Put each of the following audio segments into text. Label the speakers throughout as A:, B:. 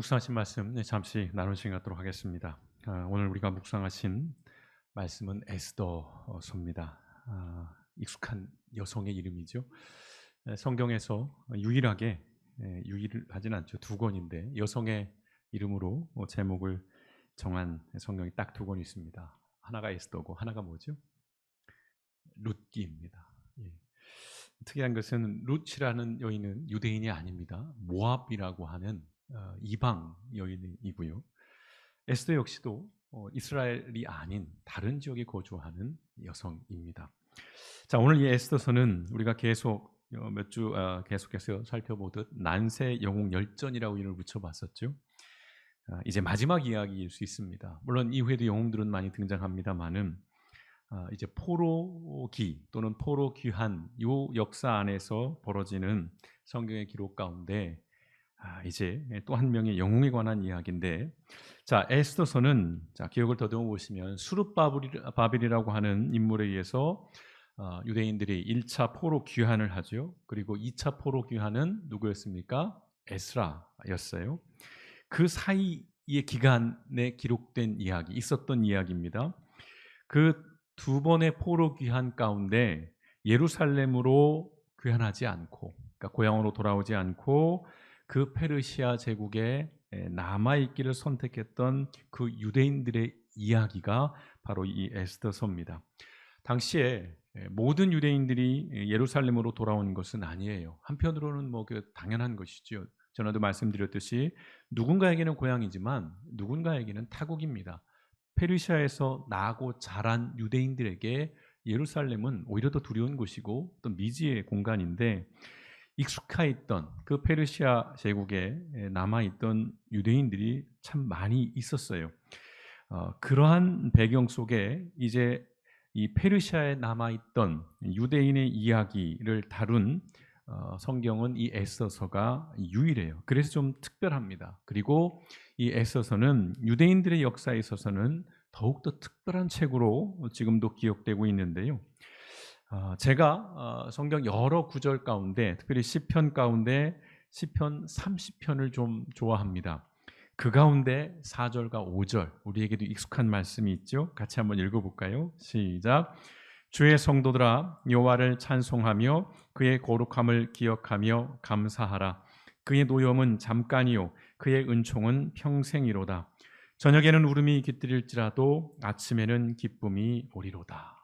A: 묵상하신 말씀 네, 잠시 나눌 시간 갖도록 하겠습니다. 아, 오늘 우리가 묵상하신 말씀은 에스더서입니다. 아, 익숙한 여성의 이름이죠. 네, 성경에서 유일하게 네, 유일하진 않죠. 두 권인데 여성의 이름으로 뭐 제목을 정한 성경이 딱 두 권 있습니다. 하나가 에스더고 하나가 뭐죠? 룻기입니다. 예. 특이한 것은 룻이라는 여인은 유대인이 아닙니다. 모압이라고 하는 어, 이방 여인이고요. 에스더 역시도 어, 이스라엘이 아닌 다른 지역에 거주하는 여성입니다. 자 오늘 이 에스더서는 우리가 계속 어, 몇주 계속해서 살펴보듯 난세 영웅 열전이라고 이름을 붙여봤었죠. 아, 이제 마지막 이야기일 수 있습니다. 물론 이후에도 영웅들은 많이 등장합니다만은 아, 이제 포로기 또는 포로 귀한 요 역사 안에서 벌어지는 성경의 기록 가운데 아, 이제 또 한 명의 영웅에 관한 이야기인데 자 에스더서는 자 기억을 더듬어 보시면 수르바벨이라고 하는 인물에 의해서 어, 유대인들이 1차 포로 귀환을 하죠. 그리고 2차 포로 귀환은 누구였습니까? 에스라였어요. 그 사이의 기간에 기록된 이야기, 있었던 이야기입니다. 그 두 번의 포로 귀환 가운데 예루살렘으로 귀환하지 않고, 그러니까 고향으로 돌아오지 않고 그 페르시아 제국에 남아 있기를 선택했던 그 유대인들의 이야기가 바로 이 에스더서입니다. 당시에 모든 유대인들이 예루살렘으로 돌아오는 것은 아니에요. 한편으로는 뭐그 당연한 것이죠. 전에도 말씀드렸듯이 누군가에게는 고향이지만 누군가에게는 타국입니다. 페르시아에서 나고 자란 유대인들에게 예루살렘은 오히려 더 두려운 곳이고 또 미지의 공간인데 익숙해 있던 그 페르시아 제국에 남아 있던 유대인들이 참 많이 있었어요. 어, 그러한 배경 속에 이제 이 페르시아에 남아 있던 유대인의 이야기를 다룬 어, 성경은 이 에서서가 유일해요. 그래서 좀 특별합니다. 그리고 이 에서서는 유대인들의 역사에 있어서는 더욱더 특별한 책으로 지금도 기억되고 있는데요. 어, 제가 어, 성경 여러 구절 가운데 특별히 시편 가운데 시편 30편을 좀 좋아합니다. 그 가운데 4절과 5절 우리에게도 익숙한 말씀이 있죠. 같이 한번 읽어 볼까요? 시작. 주의 성도들아 여호와를 찬송하며 그의 거룩함을 기억하며 감사하라. 그의 노염은 잠깐이요 그의 은총은 평생이로다. 저녁에는 울음이 깃들일지라도 아침에는 기쁨이 오리로다.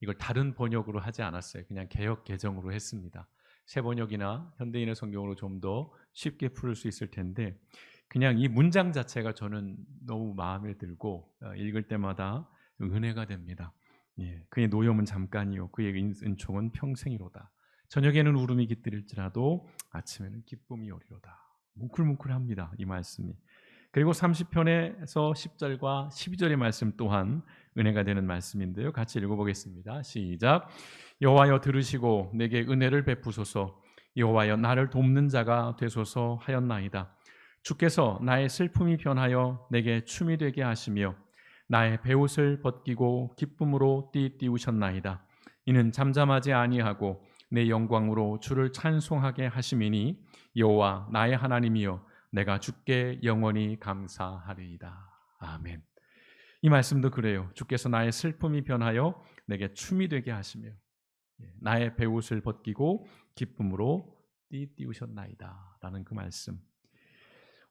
A: 이걸 다른 번역으로 하지 않았어요. 그냥 개혁 개정으로 했습니다. 새 번역이나 현대인의 성경으로 좀 더 쉽게 풀을 수 있을 텐데 그냥 이 문장 자체가 저는 너무 마음에 들고 어, 읽을 때마다 은혜가 됩니다. 예, 그의 노염은 잠깐이요 그의 은총은 평생이로다. 저녁에는 울음이 깃들일지라도 아침에는 기쁨이 오리로다. 뭉클뭉클합니다. 이 말씀이. 그리고 30편에서 10절과 12절의 말씀 또한 은혜가 되는 말씀인데요. 같이 읽어보겠습니다. 시작. 여호와여 들으시고 내게 은혜를 베푸소서. 여호와여 나를 돕는 자가 되소서 하였나이다. 주께서 나의 슬픔이 변하여 내게 춤이 되게 하시며 나의 배옷을 벗기고 기쁨으로 띠띠우셨나이다. 이는 잠잠하지 아니하고 내 영광으로 주를 찬송하게 하심이니 여호와 나의 하나님이여 내가 주께 영원히 감사하리이다. 아멘. 이 말씀도 그래요. 주께서 나의 슬픔이 변하여 내게 춤이 되게 하시며 예, 나의 배옷을 벗기고 기쁨으로 띠띠우셨나이다. 라는 그 말씀.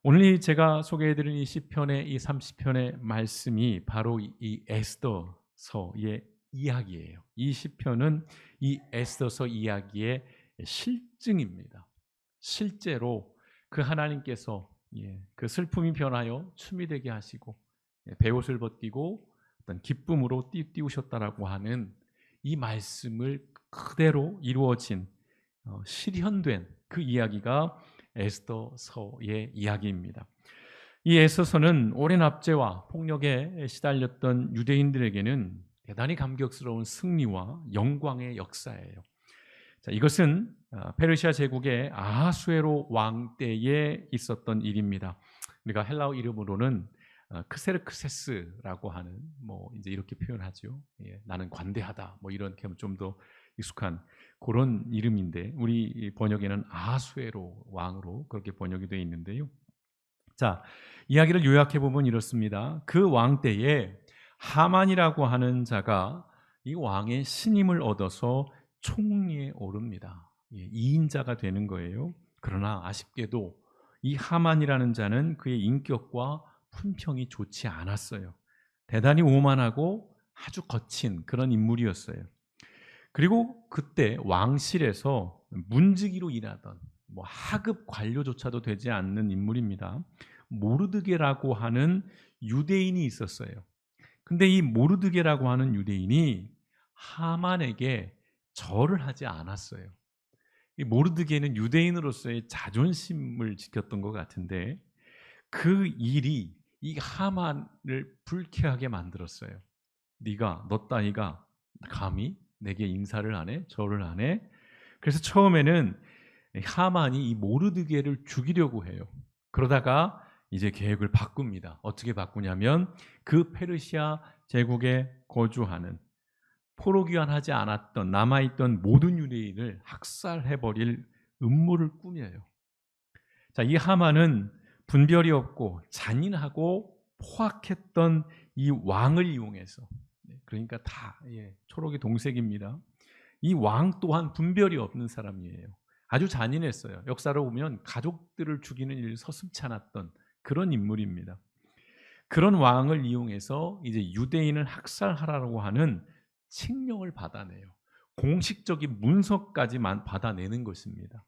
A: 오늘 제가 소개해드린 이 시편의 이 30편의 말씀이 바로 이 에스더서의 이야기예요. 이 시편은 이 에스더서 이야기의 실증입니다. 실제로 그 하나님께서 예, 그 슬픔이 변하여 춤이 되게 하시고 예, 배옷을 벗기고 어떤 기쁨으로 띄우셨다라고 하는 이 말씀을 그대로 이루어진 어, 실현된 그 이야기가 에스더서의 이야기입니다. 이 에스더서는 오랜 압제와 폭력에 시달렸던 유대인들에게는 대단히 감격스러운 승리와 영광의 역사예요. 자, 이것은 어, 페르시아 제국의 아하수에로 왕 때에 있었던 일입니다. 우리가 헬라어 이름으로는 어, 크세르크세스라고 하는 뭐 이제 이렇게 표현하죠. 예, 나는 관대하다. 뭐 이런 좀 더 익숙한 그런 이름인데 우리 번역에는 아하수에로 왕으로 그렇게 번역이 되어 있는데요. 자, 이야기를 요약해 보면 이렇습니다. 그 왕 때에 하만이라고 하는 자가 이 왕의 신임을 얻어서 총리에 오릅니다. 예, 2인자가 되는 거예요. 그러나 아쉽게도 이 하만이라는 자는 그의 인격과 품평이 좋지 않았어요. 대단히 오만하고 아주 거친 그런 인물이었어요. 그리고 그때 왕실에서 문지기로 일하던 뭐 하급 관료조차도 되지 않는 인물입니다. 모르드게라고 하는 유대인이 있었어요. 근데 이 모르드게라고 하는 유대인이 하만에게 절을 하지 않았어요. 이 모르드게는 유대인으로서의 자존심을 지켰던 것 같은데 그 일이 이 하만을 불쾌하게 만들었어요. 네가 너 따위가 감히 내게 인사를 안 해? 절을 안 해? 그래서 처음에는 하만이 이 모르드게를 죽이려고 해요. 그러다가 이제 계획을 바꿉니다. 어떻게 바꾸냐면 그 페르시아 제국에 거주하는 포로 귀환하지 않았던 남아있던 모든 유대인을 학살해버릴 음모를 꾸며요. 자, 이 하만은 분별이 없고 잔인하고 포악했던 이 왕을 이용해서 그러니까 다 예, 초록이 동색입니다. 이 왕 또한 분별이 없는 사람이에요. 아주 잔인했어요. 역사로 보면 가족들을 죽이는 일 서슴치 않았던 그런 인물입니다. 그런 왕을 이용해서 이제 유대인을 학살하라고 하는 칙령을 받아내요. 공식적인 문서까지만 받아내는 것입니다.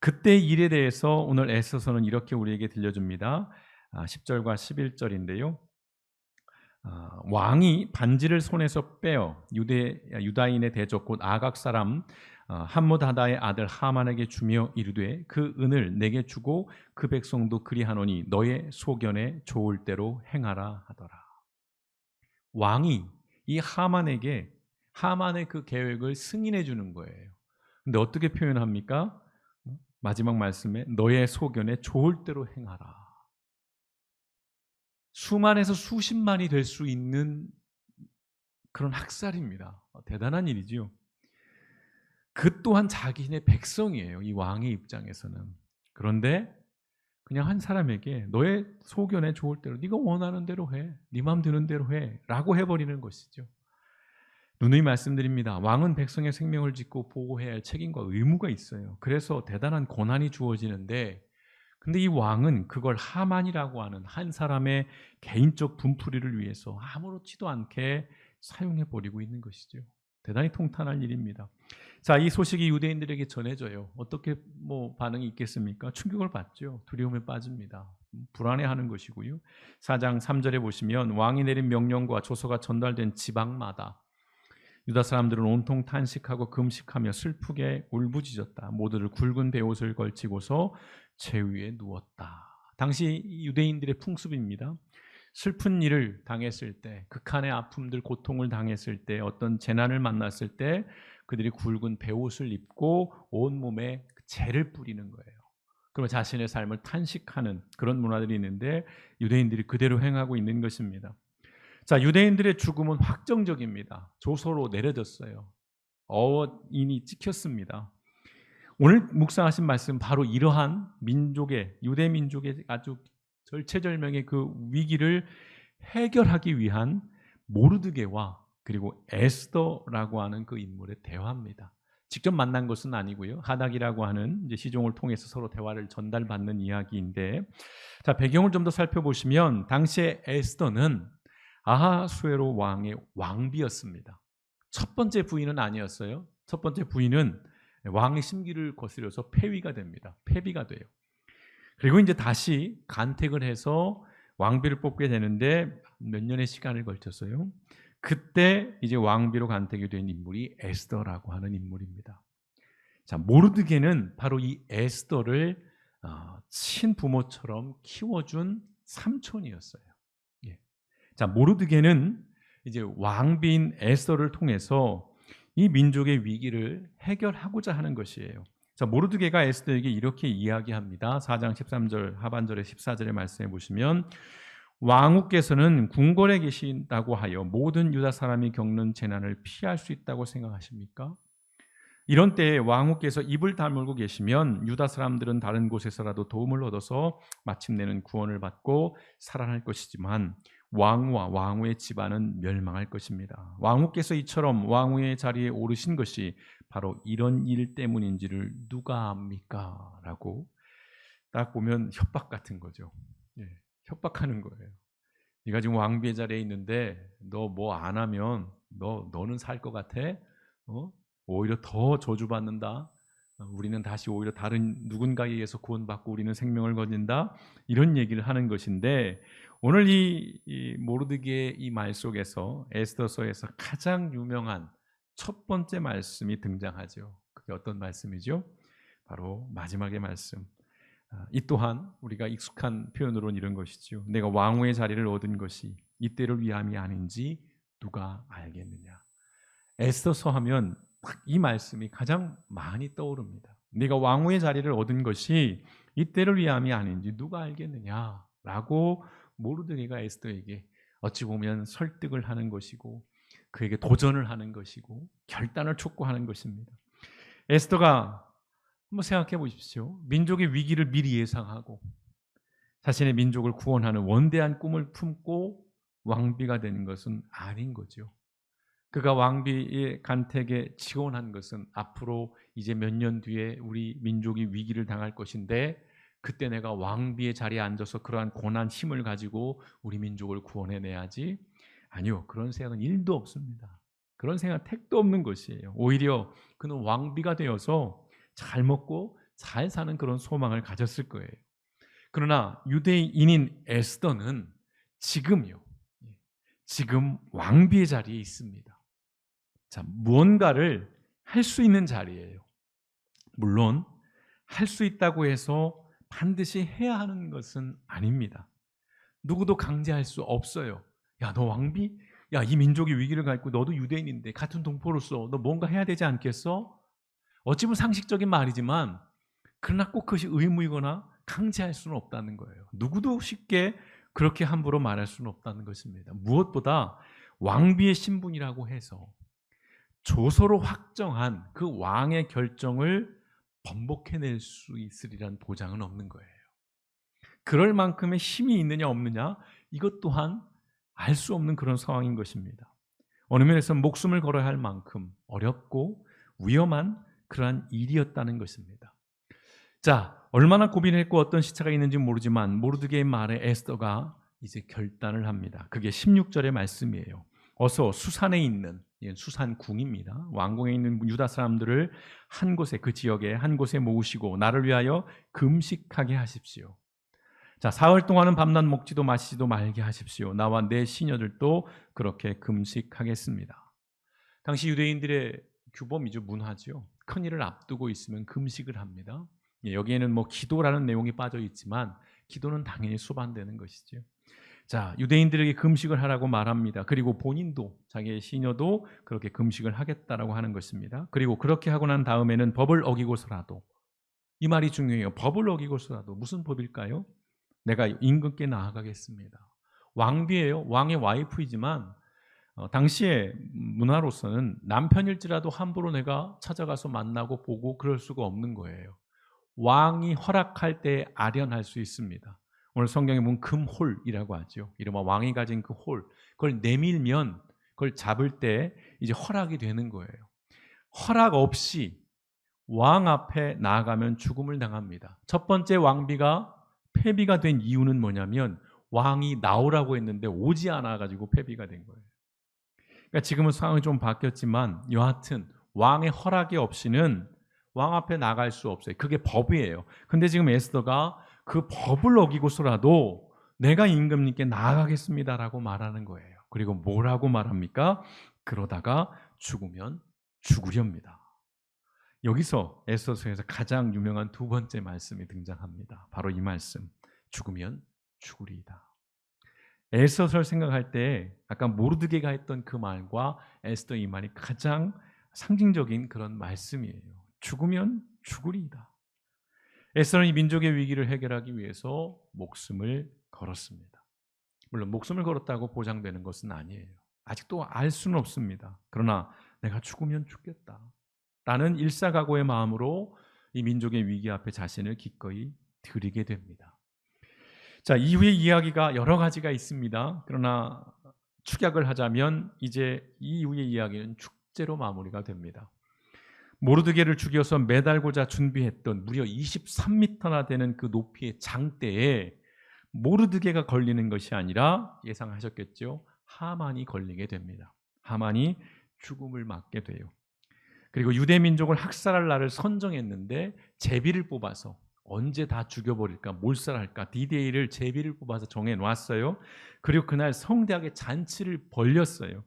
A: 그때 일에 대해서 오늘 에서서는 이렇게 우리에게 들려줍니다. 10절과 11절인데요. 아, 왕이 반지를 손에서 빼어 유대 유다인의 대적 곧 아각 사람 어, 함무다다의 아들 하만에게 주며 이르되 그 은을 내게 주고 그 백성도 그리하노니 너의 소견에 좋을 대로 행하라 하더라. 왕이 이 하만에게 하만의 그 계획을 승인해 주는 거예요. 근데 어떻게 표현합니까? 마지막 말씀에 너의 소견에 좋을 대로 행하라. 수만에서 수십만이 될 수 있는 그런 학살입니다. 대단한 일이지요. 그 또한 자기네 백성이에요. 이 왕의 입장에서는. 그런데 그냥 한 사람에게 너의 소견에 좋을 대로 네가 원하는 대로 해. 네 마음 드는 대로 해. 라고 해버리는 것이죠. 누누이 말씀드립니다. 왕은 백성의 생명을 짓고 보호해야 할 책임과 의무가 있어요. 그래서 대단한 고난이 주어지는데 근데 이 왕은 그걸 하만이라고 하는 한 사람의 개인적 분풀이를 위해서 아무렇지도 않게 사용해 버리고 있는 것이죠. 대단히 통탄할 일입니다. 자, 이 소식이 유대인들에게 전해져요. 어떻게 뭐 반응이 있겠습니까? 충격을 받죠. 두려움에 빠집니다. 불안해하는 것이고요. 4장 3절에 보시면 왕이 내린 명령과 조서가 전달된 지방마다 유다 사람들은 온통 탄식하고 금식하며 슬프게 울부짖었다. 모두를 굵은 베옷을 걸치고서 제 위에 누웠다. 당시 유대인들의 풍습입니다. 슬픈 일을 당했을 때, 극한의 아픔들, 고통을 당했을 때, 어떤 재난을 만났을 때 그들이 굵은 베옷을 입고 온 몸에 재를 뿌리는 거예요. 그러면 자신의 삶을 탄식하는 그런 문화들이 있는데 유대인들이 그대로 행하고 있는 것입니다. 자, 유대인들의 죽음은 확정적입니다. 조서로 내려졌어요. 어인이 찍혔습니다. 오늘 묵상하신 말씀 바로 이러한 민족의 유대 민족의 아주 절체절명의 그 위기를 해결하기 위한 모르드게와 그리고 에스더라고 하는 그 인물의 대화입니다. 직접 만난 것은 아니고요. 하닥이라고 하는 시종을 통해서 서로 대화를 전달받는 이야기인데, 자 배경을 좀 더 살펴보시면 당시에 에스더는 아하수에로 왕의 왕비였습니다. 첫 번째 부인은 아니었어요. 첫 번째 부인은 왕의 심기를 거스려서 폐위가 됩니다. 폐비가 돼요. 그리고 이제 다시 간택을 해서 왕비를 뽑게 되는데 몇 년의 시간을 걸쳤어요. 그때 이제 왕비로 간택이 된 인물이 에스더라고 하는 인물입니다. 자, 모르드게는 바로 이 에스더를 어, 친부모처럼 키워준 삼촌이었어요. 예. 자, 모르드게는 이제 왕비인 에스더를 통해서 이 민족의 위기를 해결하고자 하는 것이에요. 자, 모르드게가 에스더에게 이렇게 이야기합니다. 4장 13절 하반절에 14절에 말씀해 보시면 왕후께서는 궁궐에 계신다고 하여 모든 유다 사람이 겪는 재난을 피할 수 있다고 생각하십니까? 이런 때에 왕후께서 입을 다물고 계시면 유다 사람들은 다른 곳에서라도 도움을 얻어서 마침내는 구원을 받고 살아날 것이지만 왕후와 왕후의 집안은 멸망할 것입니다. 왕후께서 이처럼 왕후의 자리에 오르신 것이 바로 이런 일 때문인지를 누가 압니까? 라고 딱 보면 협박 같은 거죠. 예, 협박하는 거예요. 네가 지금 왕비의 자리에 있는데 너 뭐 안 하면 너 너는 살 것 같아? 어? 오히려 더 저주받는다. 어, 우리는 다시 오히려 다른 누군가에 의해서 구원받고 우리는 생명을 거진다. 이런 얘기를 하는 것인데 오늘 이, 이 모르드게의 이 말 속에서 에스더서에서 가장 유명한 첫 번째 말씀이 등장하죠. 그게 어떤 말씀이죠? 바로 마지막의 말씀. 아, 이 또한 우리가 익숙한 표현으로는 이런 것이죠. 내가 왕후의 자리를 얻은 것이 이때를 위함이 아닌지 누가 알겠느냐. 에스더서 하면 딱이 말씀이 가장 많이 떠오릅니다. 네가 왕후의 자리를 얻은 것이 이때를 위함이 아닌지 누가 알겠느냐라고 모르드니가 에스더에게 어찌 보면 설득을 하는 것이고 그에게 도전을 하는 것이고 결단을 촉구하는 것입니다. 에스더가 한번 생각해 보십시오. 민족의 위기를 미리 예상하고 자신의 민족을 구원하는 원대한 꿈을 품고 왕비가 되는 것은 아닌 거죠. 그가 왕비의 간택에 지원한 것은 앞으로 이제 몇 년 뒤에 우리 민족이 위기를 당할 것인데 그때 내가 왕비의 자리에 앉아서 그러한 고난 힘을 가지고 우리 민족을 구원해내야지. 아니요. 그런 생각은 일도 없습니다. 그런 생각 택도 없는 것이에요. 오히려 그는 왕비가 되어서 잘 먹고 잘 사는 그런 소망을 가졌을 거예요. 그러나 유대인인 에스더는 지금요. 지금 왕비의 자리에 있습니다. 자, 무언가를 할 수 있는 자리예요. 물론 할 수 있다고 해서 반드시 해야 하는 것은 아닙니다. 누구도 강제할 수 없어요. 야, 너 왕비? 야, 이 민족이 위기를 갖고 너도 유대인인데 같은 동포로서 너 뭔가 해야 되지 않겠어? 어찌 보면 상식적인 말이지만 그러나 꼭 그것이 의무이거나 강제할 수는 없다는 거예요. 누구도 쉽게 그렇게 함부로 말할 수는 없다는 것입니다. 무엇보다 왕비의 신분이라고 해서 조서로 확정한 그 왕의 결정을 번복해낼 수 있으리란 보장은 없는 거예요. 그럴 만큼의 힘이 있느냐 없느냐 이것 또한 알 수 없는 그런 상황인 것입니다. 어느 면에서 목숨을 걸어야 할 만큼 어렵고 위험한 그러한 일이었다는 것입니다. 자, 얼마나 고민했고 어떤 시차가 있는지 모르지만 모르드게의 말에 에스더가 이제 결단을 합니다. 그게 16절의 말씀이에요. 어서 수산에 있는 수산궁입니다. 왕궁에 있는 유다 사람들을 한 곳에 그 지역에 한 곳에 모으시고 나를 위하여 금식하게 하십시오. 자, 사흘 동안은 밤낮 먹지도 마시지도 말게 하십시오. 나와 내 시녀들도 그렇게 금식하겠습니다. 당시 유대인들의 규범이죠, 문화죠. 큰 일을 앞두고 있으면 금식을 합니다. 예, 여기에는 뭐 기도라는 내용이 빠져 있지만 기도는 당연히 수반되는 것이죠. 자, 유대인들에게 금식을 하라고 말합니다. 그리고 본인도 자기의 시녀도 그렇게 금식을 하겠다라고 하는 것입니다. 그리고 그렇게 하고 난 다음에는 법을 어기고서라도 이 말이 중요해요. 법을 어기고서라도 무슨 법일까요? 내가 임금께 나아가겠습니다. 왕비예요. 왕의 와이프이지만 어, 당시의 문화로서는 남편일지라도 함부로 내가 찾아가서 만나고 보고 그럴 수가 없는 거예요. 왕이 허락할 때 아련할 수 있습니다. 오늘 성경에 보면 금홀이라고 하죠. 이른바 왕이 가진 그 홀. 그걸 내밀면 그걸 잡을 때 이제 허락이 되는 거예요. 허락 없이 왕 앞에 나아가면 죽음을 당합니다. 첫 번째 왕비가 폐비가 된 이유는 뭐냐면 왕이 나오라고 했는데 오지 않아 가지고 폐비가 된 거예요. 그러니까 지금은 상황이 좀 바뀌었지만 여하튼 왕의 허락이 없이는 왕 앞에 나갈 수 없어요. 그게 법이에요. 근데 지금 에스더가 그 법을 어기고서라도 내가 임금님께 나아가겠습니다라고 말하는 거예요. 그리고 뭐라고 말합니까? 그러다가 죽으면 죽으렵니다. 여기서 에스더서에서 가장 유명한 두 번째 말씀이 등장합니다. 바로 이 말씀. 죽으면 죽으리이다. 에스더서를 생각할 때 아까 모르드게가 했던 그 말과 에스더 이 말이 가장 상징적인 그런 말씀이에요. 죽으면 죽으리이다. 에스더는 이 민족의 위기를 해결하기 위해서 목숨을 걸었습니다. 물론 목숨을 걸었다고 보장되는 것은 아니에요. 아직도 알 수는 없습니다. 그러나 내가 죽으면 죽겠다. 라는 일사각오의 마음으로 이 민족의 위기 앞에 자신을 기꺼이 드리게 됩니다. 자, 이후의 이야기가 여러 가지가 있습니다. 그러나 축약을 하자면 이제 이 이후의 이야기는 축제로 마무리가 됩니다. 모르드게를 죽여서 매달고자 준비했던 무려 23m나 되는 그 높이의 장대에 모르드게가 걸리는 것이 아니라 예상하셨겠죠. 하만이 걸리게 됩니다. 하만이 죽음을 맞게 돼요. 그리고 유대 민족을 학살할 날을 선정했는데 제비를 뽑아서 언제 다 죽여버릴까 몰살할까 디데이를 제비를 뽑아서 정해 놨어요. 그리고 그날 성대하게 잔치를 벌렸어요.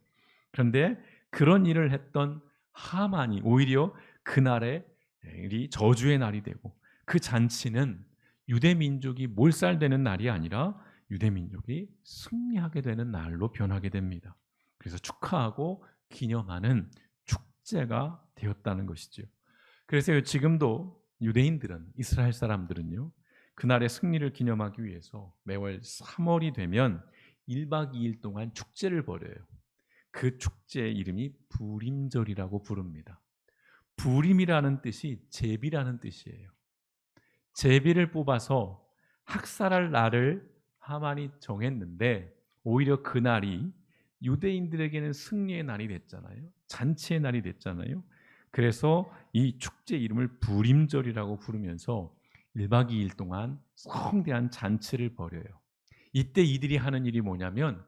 A: 그런데 그런 일을 했던 하만이 오히려 그날의 저주의 날이 되고 그 잔치는 유대 민족이 몰살되는 날이 아니라 유대 민족이 승리하게 되는 날로 변하게 됩니다. 그래서 축하하고 기념하는 축제가 되었다는 것이죠. 그래서 지금도 유대인들은 이스라엘 사람들은요. 그날의 승리를 기념하기 위해서 매월 3월이 되면 1박 2일 동안 축제를 벌여요. 그 축제의 이름이 부림절이라고 부릅니다. 부림이라는 뜻이 제비라는 뜻이에요. 제비를 뽑아서 학살할 날을 하만이 정했는데 오히려 그날이 유대인들에게는 승리의 날이 됐잖아요. 잔치의 날이 됐잖아요. 그래서 이 축제 이름을 부림절이라고 부르면서 1박 2일 동안 성대한 잔치를 벌여요. 이때 이들이 하는 일이 뭐냐면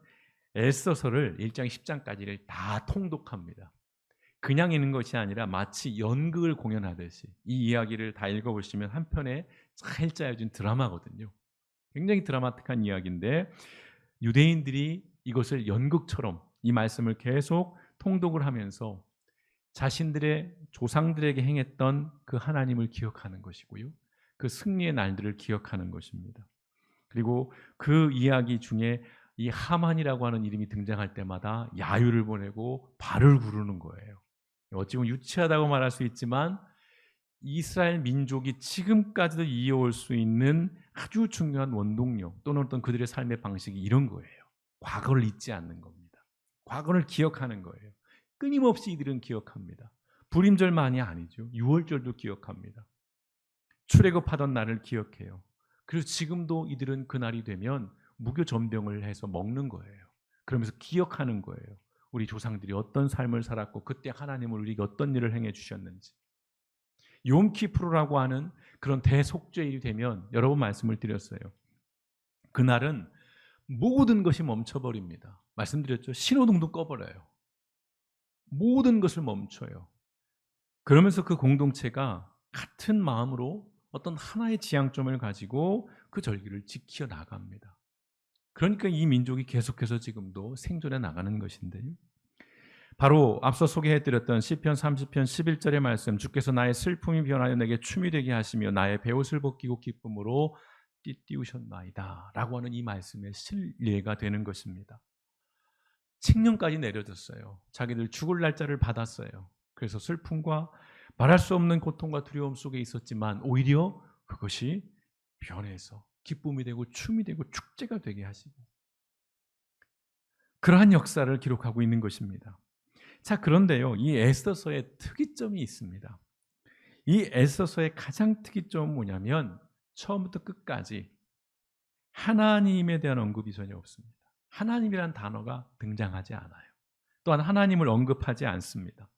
A: 에스더서를 1장 10장까지를 다 통독합니다. 그냥 읽는 것이 아니라 마치 연극을 공연하듯이 이 이야기를 다 읽어보시면 한편에 잘 짜여진 드라마거든요. 굉장히 드라마틱한 이야기인데 유대인들이 이것을 연극처럼 이 말씀을 계속 통독을 하면서 자신들의 조상들에게 행했던 그 하나님을 기억하는 것이고요. 그 승리의 날들을 기억하는 것입니다. 그리고 그 이야기 중에 이 하만이라고 하는 이름이 등장할 때마다 야유를 보내고 발을 구르는 거예요. 어찌 보면 유치하다고 말할 수 있지만 이스라엘 민족이 지금까지도 이어올 수 있는 아주 중요한 원동력 또는 어떤 그들의 삶의 방식이 이런 거예요. 과거를 잊지 않는 겁니다. 과거를 기억하는 거예요. 끊임없이 이들은 기억합니다. 불임절만이 아니죠. 6월절도 기억합니다. 출애굽하던 날을 기억해요. 그래서 지금도 이들은 그날이 되면 무교 전병을 해서 먹는 거예요. 그러면서 기억하는 거예요. 우리 조상들이 어떤 삶을 살았고 그때 하나님을 우리에게 어떤 일을 행해 주셨는지. 욤키프로라고 하는 그런 대속죄일이 되면 여러 번 말씀을 드렸어요. 그날은 모든 것이 멈춰버립니다. 말씀드렸죠. 신호등도 꺼버려요. 모든 것을 멈춰요. 그러면서 그 공동체가 같은 마음으로 어떤 하나의 지향점을 가지고 그 절기를 지켜 나갑니다. 그러니까 이 민족이 계속해서 지금도 생존해 나가는 것인데요. 바로 앞서 소개해드렸던 시편 30편 11절의 말씀 주께서 나의 슬픔이 변하여 내게 춤이 되게 하시며 나의 배옷을 벗기고 기쁨으로 띠띠우셨나이다 라고 하는 이 말씀의 실례가 되는 것입니다. 칙령까지 내려졌어요. 자기들 죽을 날짜를 받았어요. 그래서 슬픔과 말할 수 없는 고통과 두려움 속에 있었지만 오히려 그것이 변해서 기쁨이 되고 춤이 되고 축제가 되게 하시고 그러한 역사를 기록하고 있는 것입니다. 자, 그런데요. 이 에스더서의 특이점이 있습니다. 이 에스더서의 가장 특이점은 뭐냐면 처음부터 끝까지 하나님에 대한 언급이 전혀 없습니다. 하나님이란 단어가 등장하지 않아요. 또한 하나님을 언급하지 않습니다.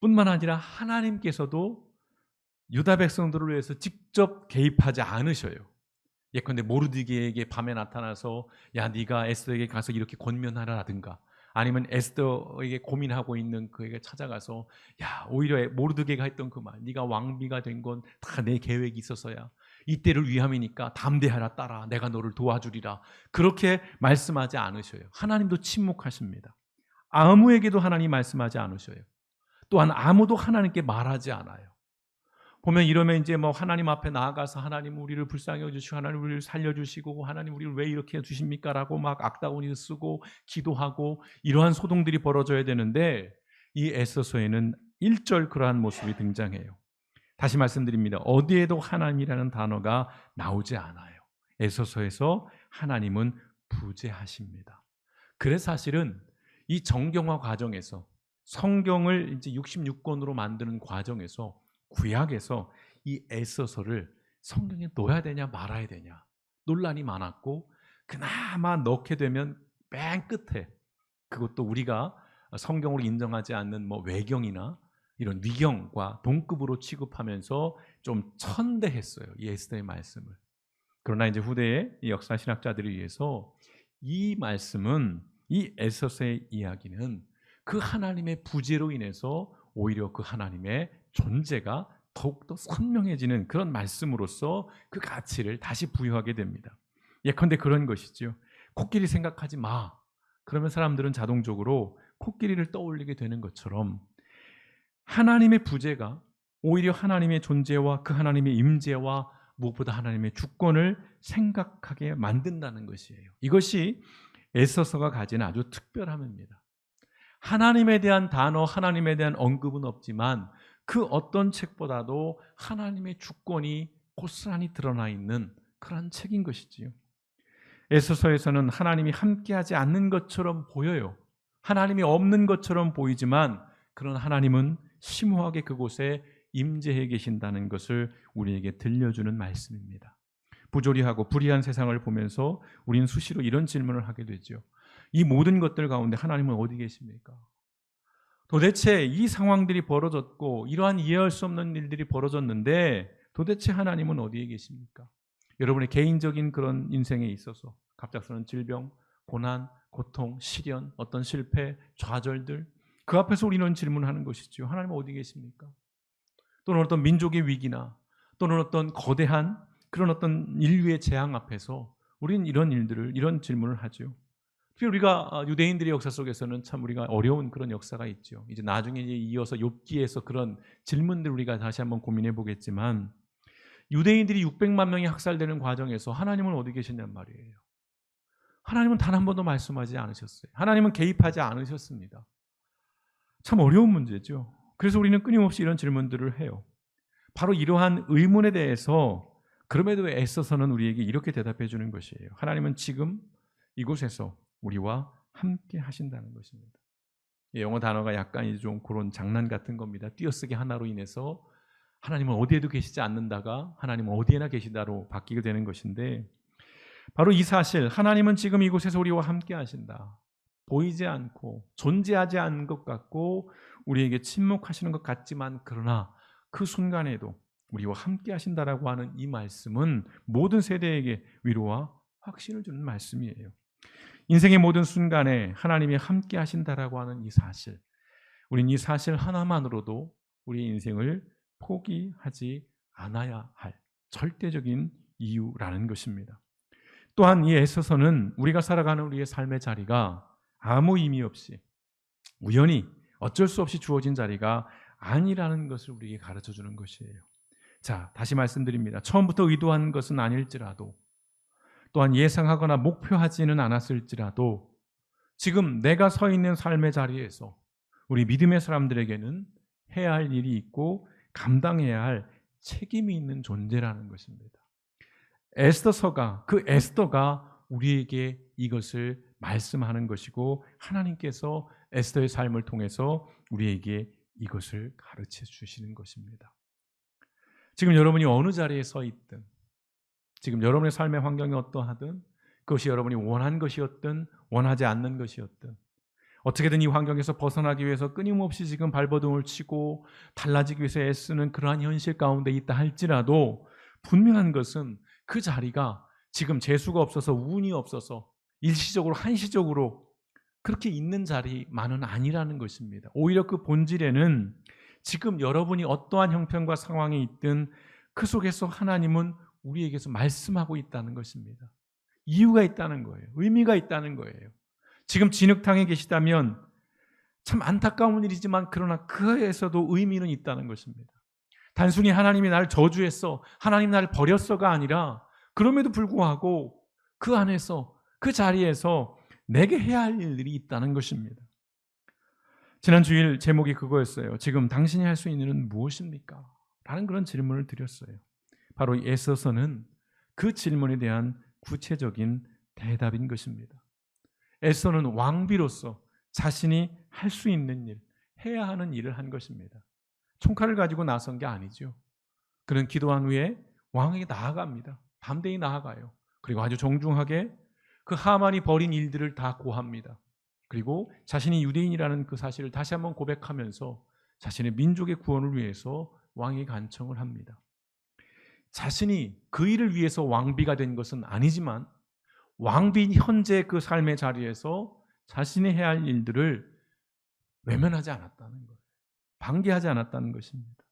A: 뿐만 아니라 하나님께서도 유다 백성들을 위해서 직접 개입하지 않으셔요. 예컨대 모르드게에게 밤에 나타나서 야 네가 에스더에게 가서 이렇게 권면하라든가 아니면 에스더에게 고민하고 있는 그에게 찾아가서 야 오히려 모르드게가 했던 그 말 네가 왕비가 된 건 다 내 계획이 있어서야 이때를 위함이니까 담대하라 따라 내가 너를 도와주리라 그렇게 말씀하지 않으셔요. 하나님도 침묵하십니다. 아무에게도 하나님 말씀하지 않으셔요. 또한 아무도 하나님께 말하지 않아요. 보면 이러면 이제 뭐 하나님 앞에 나아가서 하나님 우리를 불쌍히 여주시고 하나님 우리를 살려주시고 하나님 우리를 왜 이렇게 해주십니까 라고 막 악다운이 쓰고 기도하고 이러한 소동들이 벌어져야 되는데 이 에서서에는 1절 그러한 모습이 등장해요. 다시 말씀드립니다. 어디에도 하나님이라는 단어가 나오지 않아요. 에서서에서 하나님은 부재하십니다. 그래서 사실은 이 정경화 과정에서 성경을 이제 66권으로 만드는 과정에서 구약에서 이 에서서를 성경에 넣어야 되냐 말아야 되냐 논란이 많았고 그나마 넣게 되면 맨 끝에 그것도 우리가 성경으로 인정하지 않는 뭐 외경이나 이런 위경과 동급으로 취급하면서 좀 천대했어요. 이 에스더의 말씀을. 그러나 이제 후대의 이 역사 신학자들에 의해서 이 말씀은 이 에서서의 이야기는 그 하나님의 부재로 인해서 오히려 그 하나님의 존재가 더욱더 선명해지는 그런 말씀으로서 그 가치를 다시 부여하게 됩니다. 예컨대 그런 것이죠. 코끼리 생각하지 마. 그러면 사람들은 자동적으로 코끼리를 떠올리게 되는 것처럼 하나님의 부재가 오히려 하나님의 존재와 그 하나님의 임재와 무엇보다 하나님의 주권을 생각하게 만든다는 것이에요. 이것이 에서서가 가진 아주 특별함입니다. 하나님에 대한 단어, 하나님에 대한 언급은 없지만 그 어떤 책보다도 하나님의 주권이 고스란히 드러나 있는 그런 책인 것이지요. 에서서에서는 하나님이 함께하지 않는 것처럼 보여요. 하나님이 없는 것처럼 보이지만 그런 하나님은 심오하게 그곳에 임재해 계신다는 것을 우리에게 들려주는 말씀입니다. 부조리하고 불의한 세상을 보면서 우리는 수시로 이런 질문을 하게 되죠. 이 모든 것들 가운데 하나님은 어디 계십니까? 도대체 이 상황들이 벌어졌고 이러한 이해할 수 없는 일들이 벌어졌는데 도대체 하나님은 어디에 계십니까? 여러분의 개인적인 그런 인생에 있어서 갑작스러운 질병, 고난, 고통, 시련, 어떤 실패, 좌절들 그 앞에서 우리는 질문하는 것이죠. 하나님 어디 계십니까? 또는 어떤 민족의 위기나 또는 어떤 거대한 그런 어떤 인류의 재앙 앞에서 우리는 이런 일들을 이런 질문을 하죠. 특히 우리가 유대인들의 역사 속에서는 참 우리가 어려운 그런 역사가 있죠. 이제 나중에 이어서 욥기에서 그런 질문들 우리가 다시 한번 고민해 보겠지만 유대인들이 600만 명이 학살되는 과정에서 하나님은 어디 계시냔 말이에요. 하나님은 단 한 번도 말씀하지 않으셨어요. 하나님은 개입하지 않으셨습니다. 참 어려운 문제죠. 그래서 우리는 끊임없이 이런 질문들을 해요. 바로 이러한 의문에 대해서 그럼에도 애써서는 우리에게 이렇게 대답해 주는 것이에요. 하나님은 지금 이곳에서 우리와 함께 하신다는 것입니다. 영어 단어가 약간 좀 그런 장난 같은 겁니다. 띄어쓰기 하나로 인해서 하나님은 어디에도 계시지 않는다가 하나님은 어디에나 계시다로 바뀌게 되는 것인데 바로 이 사실 하나님은 지금 이곳에서 우리와 함께 하신다. 보이지 않고 존재하지 않는 것 같고 우리에게 침묵하시는 것 같지만 그러나 그 순간에도 우리와 함께 하신다라고 하는 이 말씀은 모든 세대에게 위로와 확신을 주는 말씀이에요. 인생의 모든 순간에 하나님이 함께 하신다라고 하는 이 사실. 우린 이 사실 하나만으로도 우리 인생을 포기하지 않아야 할 절대적인 이유라는 것입니다. 또한 이 애써서는 우리가 살아가는 우리의 삶의 자리가 아무 의미 없이 우연히 어쩔 수 없이 주어진 자리가 아니라는 것을 우리에게 가르쳐 주는 것이에요. 자, 다시 말씀드립니다. 처음부터 의도한 것은 아닐지라도 또한 예상하거나 목표하지는 않았을지라도 지금 내가 서 있는 삶의 자리에서 우리 믿음의 사람들에게는 해야 할 일이 있고 감당해야 할 책임이 있는 존재라는 것입니다. 에스더서가 그 에스더가 우리에게 이것을 말씀하는 것이고 하나님께서 에스더의 삶을 통해서 우리에게 이것을 가르쳐 주시는 것입니다. 지금 여러분이 어느 자리에 서 있든 지금 여러분의 삶의 환경이 어떠하든 그것이 여러분이 원한 것이었든 원하지 않는 것이었든 어떻게든 이 환경에서 벗어나기 위해서 끊임없이 지금 발버둥을 치고 달라지기 위해서 애쓰는 그러한 현실 가운데 있다 할지라도 분명한 것은 그 자리가 지금 재수가 없어서 운이 없어서 일시적으로 한시적으로 그렇게 있는 자리만은 아니라는 것입니다. 오히려 그 본질에는 지금 여러분이 어떠한 형편과 상황에 있든 그 속에서 하나님은 우리에게서 말씀하고 있다는 것입니다. 이유가 있다는 거예요. 의미가 있다는 거예요. 지금 진흙탕에 계시다면 참 안타까운 일이지만 그러나 그에서도 의미는 있다는 것입니다. 단순히 하나님이 나를 저주했어, 하나님 나를 버렸어가 아니라 그럼에도 불구하고 그 안에서 그 자리에서 내게 해야 할 일들이 있다는 것입니다. 지난 주일 제목이 그거였어요. 지금 당신이 할 수 있는 일은 무엇입니까? 라는 그런 질문을 드렸어요. 바로 에서서는 그 질문에 대한 구체적인 대답인 것입니다. 에서는 왕비로서 자신이 할 수 있는 일, 해야 하는 일을 한 것입니다. 총칼을 가지고 나선 게 아니죠. 그는 기도한 후에 왕에게 나아갑니다. 담대히 나아가요. 그리고 아주 정중하게 그 하만이 벌인 일들을 다 고합니다. 그리고 자신이 유대인이라는 그 사실을 다시 한번 고백하면서 자신의 민족의 구원을 위해서 왕에게 간청을 합니다. 자신이 그 일을 위해서 왕비가 된 것은 아니지만 왕비인 현재 그 삶의 자리에서 자신이 해야 할 일들을 외면하지 않았다는 거예요. 방기하지 않았다는 것입니다.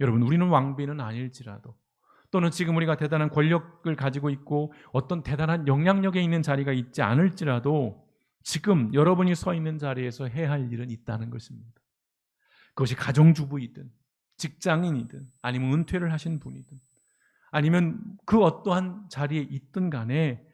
A: 여러분, 우리는 왕비는 아닐지라도 또는 지금 우리가 대단한 권력을 가지고 있고 어떤 대단한 영향력에 있는 자리가 있지 않을지라도 지금 여러분이 서 있는 자리에서 해야 할 일은 있다는 것입니다. 그것이 가정주부이든 직장인이든 아니면 은퇴를 하신 분이든 아니면 그 어떠한 자리에 있든 간에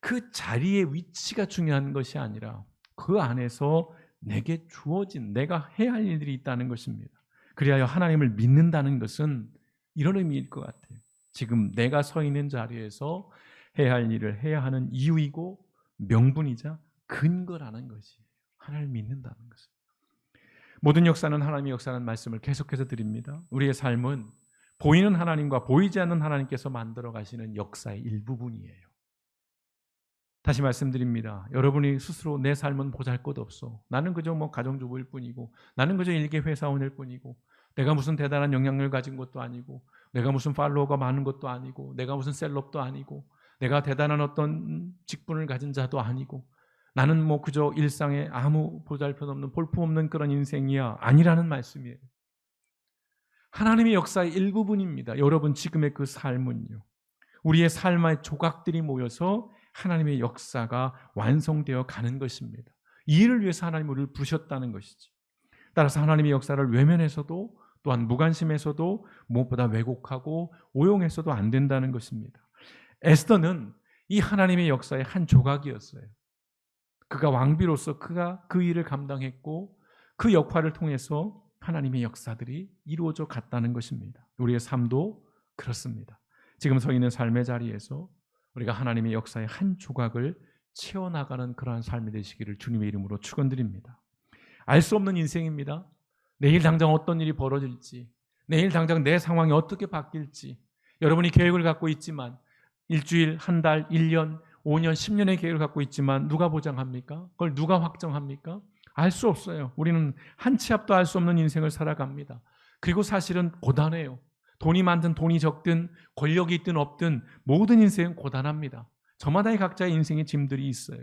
A: 그 자리의 위치가 중요한 것이 아니라 그 안에서 내게 주어진 내가 해야 할 일들이 있다는 것입니다. 그리하여 하나님을 믿는다는 것은 이런 의미일 것 같아요. 지금 내가 서 있는 자리에서 해야 할 일을 해야 하는 이유이고 명분이자 근거라는 것이에요. 하나님을 믿는다는 것은. 모든 역사는 하나님의 역사는 말씀을 계속해서 드립니다. 우리의 삶은 보이는 하나님과 보이지 않는 하나님께서 만들어 가시는 역사의 일부분이에요. 다시 말씀드립니다. 여러분이 스스로 내 삶은 보잘 것 없어. 나는 그저 뭐 가정주부일 뿐이고, 나는 그저 일개 회사원일 뿐이고, 내가 무슨 대단한 영향력을 가진 것도 아니고, 내가 무슨 팔로워가 많은 것도 아니고, 내가 무슨 셀럽도 아니고, 내가 대단한 어떤 직분을 가진 자도 아니고, 나는 뭐 그저 일상에 아무 보잘것 없는 볼품없는 그런 인생이야 아니라는 말씀이에요. 하나님의 역사의 일부분입니다. 여러분 지금의 그 삶은요. 우리의 삶의 조각들이 모여서 하나님의 역사가 완성되어 가는 것입니다. 이 일을 위해서 하나님 우리를 부르셨다는 것이지. 따라서 하나님의 역사를 외면해서도 또한 무관심해서도 무엇보다 왜곡하고 오용해서도 안 된다는 것입니다. 에스더는 이 하나님의 역사의 한 조각이었어요. 그가 왕비로서 그가 그 일을 감당했고 그 역할을 통해서 하나님의 역사들이 이루어져 갔다는 것입니다. 우리의 삶도 그렇습니다. 지금 서 있는 삶의 자리에서 우리가 하나님의 역사의 한 조각을 채워나가는 그러한 삶이 되시기를 주님의 이름으로 축원드립니다. 알 수 없는 인생입니다. 내일 당장 어떤 일이 벌어질지, 내일 당장 내 상황이 어떻게 바뀔지, 여러분이 계획을 갖고 있지만 일주일, 한 달, 1년, 5년, 10년의 계획을 갖고 있지만 누가 보장합니까? 그걸 누가 확정합니까? 알 수 없어요. 우리는 한 치 앞도 알 수 없는 인생을 살아갑니다. 그리고 사실은 고단해요. 돈이 많든 돈이 적든 권력이 있든 없든 모든 인생은 고단합니다. 저마다의 각자의 인생의 짐들이 있어요.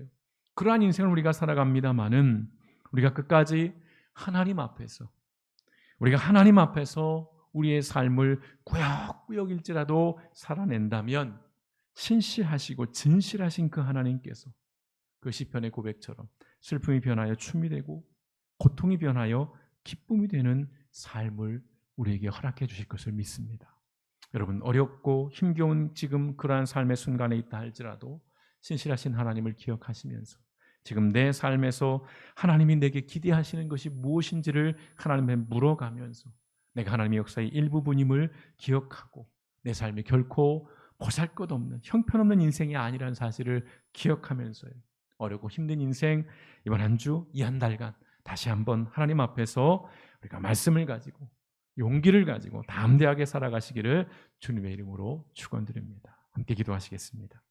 A: 그러한 인생을 우리가 살아갑니다만은 우리가 끝까지 하나님 앞에서 우리가 하나님 앞에서 우리의 삶을 꾸역꾸역일지라도 살아낸다면 신실하시고 진실하신 그 하나님께서 그 시편의 고백처럼 슬픔이 변하여 춤이 되고 고통이 변하여 기쁨이 되는 삶을 우리에게 허락해 주실 것을 믿습니다. 여러분 어렵고 힘겨운 지금 그러한 삶의 순간에 있다 할지라도 신실하신 하나님을 기억하시면서 지금 내 삶에서 하나님이 내게 기대하시는 것이 무엇인지를 하나님께 물어가면서 내가 하나님의 역사의 일부분임을 기억하고 내 삶이 결코 보잘것없는 형편없는 인생이 아니라는 사실을 기억하면서요. 어렵고 힘든 인생 이번 한 주 이 한 달간 다시 한번 하나님 앞에서 우리가 말씀을 가지고 용기를 가지고 담대하게 살아가시기를 주님의 이름으로 축원드립니다. 함께 기도하시겠습니다.